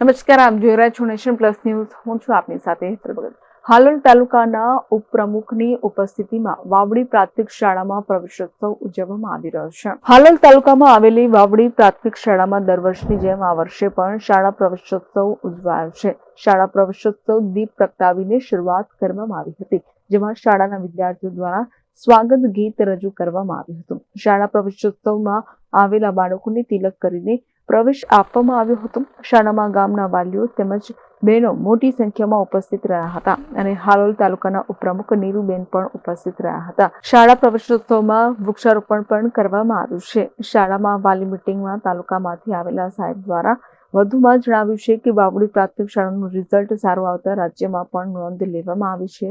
નમસ્કાર, આપ જોઈ રહ્યા છો નેશન પ્લસ ન્યૂઝ. હું છું આપની સાથે હેતર હાલોલ તાલુકાના ઉપપ્રમુખની ઉપસ્થિતિમાં વાવડી પ્રાથમિક શાળામાં પ્રવેશોત્સવ ઉજવવામાં આવી રહ્યો છે. હાલોલ તાલુકામાં આવેલી વાવડી પ્રાથમિક શાળામાં દર વર્ષની જેમ આ વર્ષે પણ શાળા પ્રવેશોત્સવ ઉજવાયો છે. શાળા પ્રવેશોત્સવ દીપ પ્રગટાવીને શરૂઆત કરવામાં આવી હતી. જેમાં શાળાના વિદ્યાર્થીઓ દ્વારા સ્વાગત ગીત રજૂ કરવામાં આવ્યું હતું. શાળા પ્રવેશોત્સવમાં આવેલા બાળકોને તિલક કરીને પ્રવેશ આપવામાં આવ્યો હતો. શાળામાં ગામના વાલીઓ તેમજ બહેનો મોટી સંખ્યામાં ઉપસ્થિત રહ્યા હતા અને હાલોલ તાલુકાના ઉપપ્રમુખ નીરુબેન પણ ઉપસ્થિત રહ્યા હતા. શાળા પ્રવેશોત્સવમાં વૃક્ષારોપણ પણ કરવામાં આવ્યું છે. શાળામાં વાલી મિટિંગમાં તાલુકામાંથી આવેલા સાહેબ દ્વારા વધુમાં જણાવ્યું છે કે બાવડી પ્રાથમિક શાળાનું રિઝલ્ટ સારું આવતા રાજ્યમાં પણ નોંધ લેવામાં આવી છે.